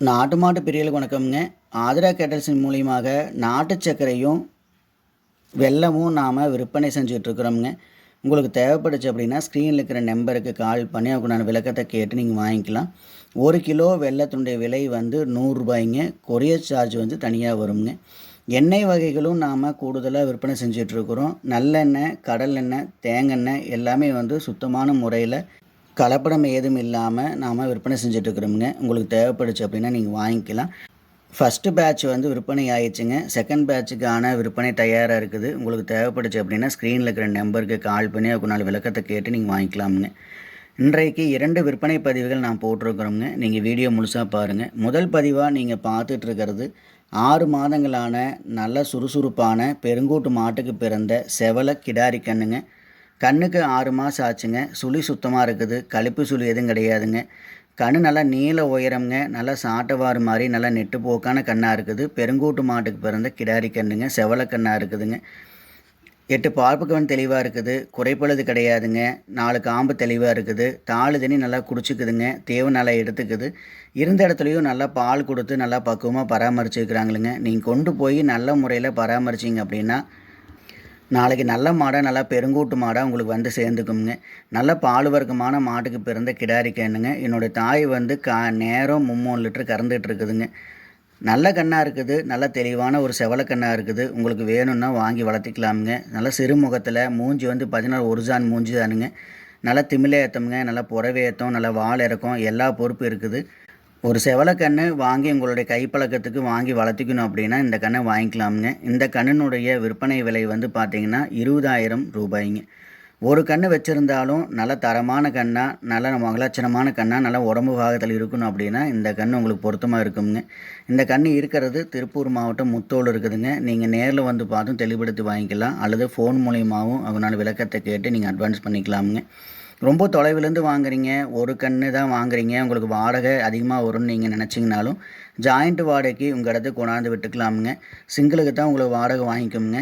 நாட்டு மாட்டு பிரியலுக்கு வணக்கம்ங்க. ஆதிரா கேட்டல்ஸின் மூலியமாக நாட்டு சர்க்கரையும் வெல்லமும் நாம் விற்பனை செஞ்சிட்ருக்குறோம்ங்க. உங்களுக்கு தேவைப்படுச்சு அப்படின்னா ஸ்க்ரீனில் இருக்கிற நம்பருக்கு கால் பண்ணி அதுக்குண்டான விளக்கத்தை கேட்டு நீங்கள் வாங்கிக்கலாம். ஒரு கிலோ வெள்ளத்தினுடைய விலை வந்து நூறுரூபாய்ங்க கொரியர் சார்ஜ் வந்து தனியாக வருங்க. எண்ணெய் வகைகளும் நாம் கூடுதலாக விற்பனை செஞ்சிட்ருக்குறோம். நல்லெண்ணெய் கடலெண்ணெய் தேங்காய் எல்லாமே வந்து சுத்தமான முறையில் கலப்படம் ஏதும் இல்லாமல் நாம் விற்பனை செஞ்சிட்ருக்குறோமுங்க. உங்களுக்கு தேவைப்படுச்சு அப்படின்னா நீங்கள் வாங்கிக்கலாம். ஃபஸ்ட்டு பேட்ச் வந்து விற்பனை ஆயிடுச்சுங்க. செகண்ட் பேட்சுக்கான விற்பனை தயாராக இருக்குது. உங்களுக்கு தேவைப்படுச்சு அப்படின்னா ஸ்க்ரீனில் இருக்கிற நம்பருக்கு கால் பண்ணி அதுக்கு நாலு விளக்கத்தை கேட்டு நீங்கள் வாங்கிக்கலாமுங்க. இன்றைக்கு இரண்டு விற்பனை பதிவுகள் நான் போட்டிருக்கிறோங்க நீங்கள் வீடியோ முழுசாக பாருங்கள் முதல் பதிவாக நீங்கள் பார்த்துட்டு இருக்கிறது ஆறு மாதங்களான நல்ல சுறுசுறுப்பான பெருங்கூட்டு மாட்டுக்கு பிறந்த செவல கிடாரி கண்ணுங்க. கண்ணுக்கு ஆறு மாதம் ஆச்சுங்க. சுழி சுத்தமாக இருக்குது. கழிப்பு சுழி எதுவும் கிடையாதுங்க. கண் நல்லா நீள உயரம்ங்க. நல்லா சாட்டவாறு மாதிரி நல்லா நெட்டு போக்கான கண்ணாக இருக்குது. பெருங்கூட்டு மாட்டுக்கு பிறந்த கிடாரி கண்ணுங்க. செவல கண்ணாக இருக்குதுங்க. எட்டு பார்ப்புக்கவன் தெளிவாக இருக்குது. குறைப்பழுது கிடையாதுங்க. நாலு காம்பு தெளிவாக இருக்குது. தாழு தண்ணி நல்லா குடிச்சிக்குதுங்க. தேவை நல்லா எடுத்துக்குது. இருந்த இடத்துலையும் நல்லா பால் கொடுத்து நல்லா பக்குவமாக பராமரிச்சுக்கிறாங்களுங்க. நீங்கள் கொண்டு போய் நல்ல முறையில் பராமரிச்சிங்க அப்படின்னா நாளைக்கு நல்ல மாடாக நல்லா பெருங்கூட்டு மாடாக உங்களுக்கு வந்து சேர்ந்துக்குங்க நல்ல பால் வர்க்கமான மாட்டுக்கு பிறந்த கிடாரி கேனுங்க என்னுடைய தாய் வந்து கா நேரம் மும்மூணு லிட்டர் கறந்துட்டு இருக்குதுங்க. நல்ல கண்ணாக இருக்குது நல்ல தெளிவான ஒரு செவலக்கண்ணாக இருக்குது. உங்களுக்கு வேணும்னா வாங்கி வளர்த்திக்கலாமுங்க. நல்ல சிறுமுகத்தில் மூஞ்சி வந்து பார்த்தீங்கன்னா ஒரிஜான் மூஞ்சி தானுங்க. நல்லா திமிலே ஏற்றமுங்க நல்லா புறவே ஏற்றம் நல்லா வால் இறக்கம் எல்லா பொறுப்பு இருக்குது. ஒரு செவலக்கன்று வாங்கி உங்களுடைய கைப்பழக்கத்துக்கு வாங்கி வளர்த்திக்கணும் அப்படின்னா இந்த கண்ணை வாங்கிக்கலாமுங்க. இந்த கண்ணினுடைய விற்பனை விலை வந்து பார்த்திங்கன்னா இருபதாயிரம் ரூபாய்ங்க. ஒரு கன்று வச்சுருந்தாலும் நல்ல தரமான கண்ணாக நல்ல மகலட்சணமான கண்ணாக நல்ல உடம்பு பாகத்தில் இருக்கணும் அப்படின்னா இந்த கன்று உங்களுக்கு பொருத்தமாக இருக்குங்க. இந்த கன்று இருக்கிறது திருப்பூர் மாவட்டம் முத்தோடு இருக்குதுங்க. நீங்கள் நேரில் வந்து பார்த்தும் தெளிவுபடுத்தி வாங்கிக்கலாம். அல்லது ஃபோன் மூலியமாகவும் அவங்களால விளக்கத்தை கேட்டு நீங்கள் அட்வான்ஸ் பண்ணிக்கலாமுங்க. ரொம்ப தொலைவிலேருந்து வாங்குறீங்க ஒரு கன்று தான் வாங்குறீங்க உங்களுக்கு வாடகை அதிகமாக வரும்னு நீங்கள் நினச்சிங்கனாலும் ஜாயிண்ட் வாடகைக்கு உங்கள் இடத்துக்கு கொண்டாந்து விட்டுக்கலாமுங்க. சிங்கிளுக்கு தான் உங்களுக்கு வாடகை வாங்கிக்கோங்க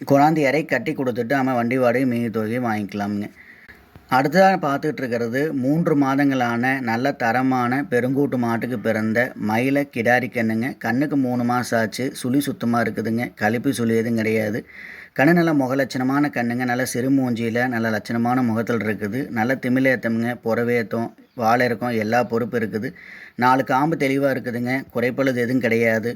கொண்டாந்து இறை கட்டி கொடுத்துட்டு ஆமாம் வண்டி வாடகை மீதி தொகையை வாங்கிக்கலாமுங்க. அடுத்ததாக பார்த்துக்கிட்டு இருக்கிறது மூன்று மாதங்களான நல்ல தரமான பெருங்கூட்டு மாட்டுக்கு பிறந்த மயில கிடாரி கண்ணுங்க. கண்ணுக்கு மூணு மாதம் ஆச்சு சுழி சுத்தமாக இருக்குதுங்க. கழிப்பு சுழி எதுவும் கிடையாது. கண்ணு நல்ல முக லட்சணமான கண்ணுங்க நல்ல சிறுமூஞ்சியில் நல்ல லட்சணமான முகத்தில் இருக்குது. நல்ல திமிலேத்தமுங்க புறவேத்தம் வாழை இருக்கும் எல்லா பொறுப்பு இருக்குது. நாலு காம்பு தெளிவாக இருக்குதுங்க குறைப்பழுது எதுவும் கிடையாது.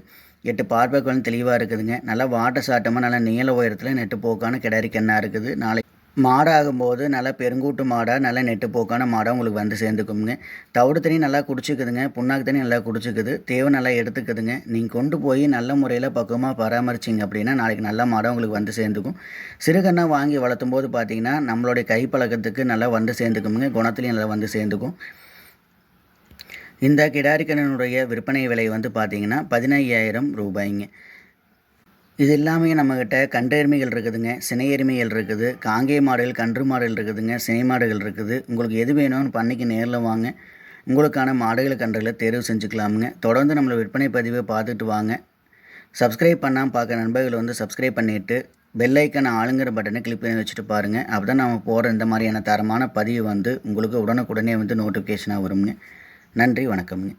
எட்டு பார்வைக்கொழும் தெளிவாக இருக்குதுங்க. நல்லா வாட்ட சாட்டமாக நல்லா நீள உயரத்தில் நெட்டு போக்கான கிடாரி கண்ணாக இருக்குது. நாளை மாடாகும்போது நல்லா பெருங்கூட்டு மாடாக நல்லா நெட்டுப்போக்கான மாடாக உங்களுக்கு வந்து சேர்ந்துக்குங்க தவிடு தண்ணி நல்லா குடிச்சிக்குதுங்க. புண்ணாக்கு தண்ணி நல்லா குடிச்சிக்குது. தேவை நல்லா எடுத்துக்குதுங்க. நீங்கள் கொண்டு போய் நல்ல முறையில் பக்குவமாக பராமரிச்சிங்க அப்படின்னா நாளைக்கு நல்ல மாடாக உங்களுக்கு வந்து சேர்ந்துக்கும். சிறுகண்ணா வாங்கி வளர்த்தும் போது பார்த்தீங்கன்னா நம்மளுடைய கைப்பழக்கத்துக்கு நல்லா வந்து சேர்ந்துக்குமுங்க. குணத்துலையும் நல்லா வந்து சேர்ந்துக்கும். இந்த கிடாரிக்கணனுடைய விற்பனை விலை வந்து பார்த்திங்கன்னா பதினையாயிரம் ரூபாய்ங்க. இது இல்லாமல் நம்மக்கிட்ட கன்று இருக்குதுங்க சினையெருமைகள் இருக்குது காங்கேய மாடுகள் கன்று மாடுகள் இருக்குதுங்க சினை மாடுகள் இருக்குது. உங்களுக்கு எது வேணும்னு பண்ணிக்கு நேரில் வாங்க. உங்களுக்கான மாடுகளை கன்றுகளை தேர்வு செஞ்சுக்கலாமுங்க. தொடர்ந்து நம்மளை விற்பனை பதிவை பார்த்துட்டு வாங்க. சப்ஸ்கிரைப் பண்ணாமல் பார்க்க நண்பர்கள் வந்து சப்ஸ்கிரைப் பண்ணிவிட்டு பெல்லைக்கான ஆளுங்கிற பட்டனை கிளிக் பண்ணி வச்சுட்டு பாருங்கள் அப்போ தான் நம்ம போகிற இந்த மாதிரியான தரமான பதிவு வந்து உங்களுக்கு உடனுக்குடனே வந்து நோட்டிஃபிகேஷனாக வருங்க. நன்றி வணக்கம்ங்க.